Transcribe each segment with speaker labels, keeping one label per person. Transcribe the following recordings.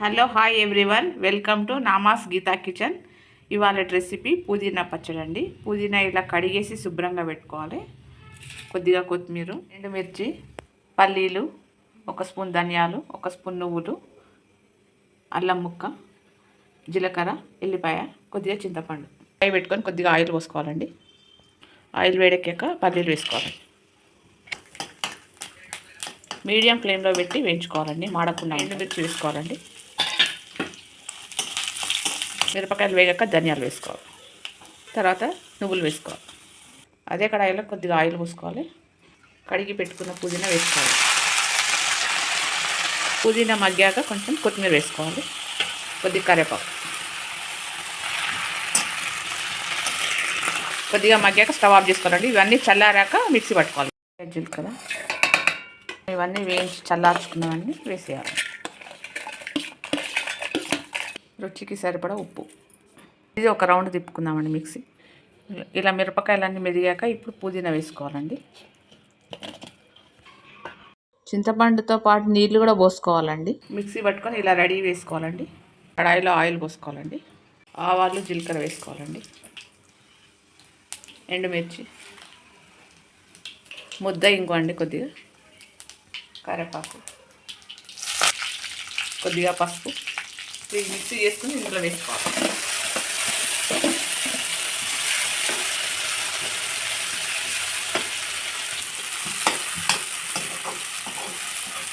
Speaker 1: Hello hi everyone. Welcome to namas Gita kitchen. ఇవాళ recipe పుదీనా పచ్చడి అండి. పుదీనా ఇలా కడిగేసి శుభ్రంగా పెట్టుకోవాలి. కొద్దిగా కొత్తిమీర ఎండుమిర్చి పల్లీలు ఒక స్పూన్ ధనియాలు ఒక స్పూన్ నువ్వులు అల్లం ముక్క జీలకర్ర ఎల్లిపాయ కొద్దిగా చింతపండు. ఫ్రై పెట్టుకొని కొద్దిగా ఆయిల్ పోసుకోవాలండి. ఆయిల్ వేడెక్కాక పల్లీలు వేసుకోవాలండి మీడియం ఫ్లేమ్లో పెట్టి వేయించుకోవాలండి. మాడకుండా ఎండుమిర్చి వేసుకోవాలండి. మిరపకాయలు వేగాక ధనియాలు వేసుకోవాలి. తర్వాత నువ్వులు వేసుకోవాలి. అదే కడాయిలో కొద్దిగా ఆయిల్ పోసుకోవాలి. కడిగి పెట్టుకున్న పుదీనా వేసుకోవాలి. పుదీనా మగ్గాక కొంచెం కొత్తిమీర వేసుకోవాలి. కొద్దిగా కరివేపాకు. కొద్దిగా మగ్గాక స్టవ్ ఆఫ్ చేసుకోవాలండి. ఇవన్నీ చల్లారాక మిక్సీ పట్టుకోవాలి. జీలకర్ర. ఇవన్నీ వేయించి చల్లార్చుకున్నవన్నీ వేసేయాలి. రుచికి సరిపడా ఉప్పు. ఇది ఒక రౌండ్ తిప్పుకుందామండి మిక్సీ. ఇలా మిరపకాయలన్నీ మెదిగాక ఇప్పుడు పుదీనా వేసుకోవాలండి. చింతపండుతో పాటు నీళ్ళు కూడా పోసుకోవాలండి. మిక్సీ పట్టుకొని ఇలా రెడీ వేసుకోవాలండి కడాయిలో ఆయిల్ పోసుకోవాలండి. ఆవాలు జీలకర్ర వేసుకోవాలండి. ఎండుమిర్చి. ముద్ద ఇంకోండి కొద్దిగా. కరివేపాకు. కొద్దిగా పసుపు. ఇది మిక్స్ చేసుకుని ఇందులో వేసుకోవాలి.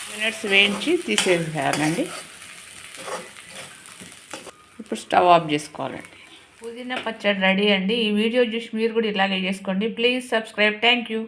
Speaker 1: మినిట్స్ వేయించి తీసేసేయాలండి. ఇప్పుడు స్టవ్ ఆఫ్ చేసుకోవాలండి. పుదీనా పచ్చడి రెడీ అండి. ఈ వీడియో చూసి మీరు కూడా ఇలాగే చేసుకోండి. Please subscribe. Thank you.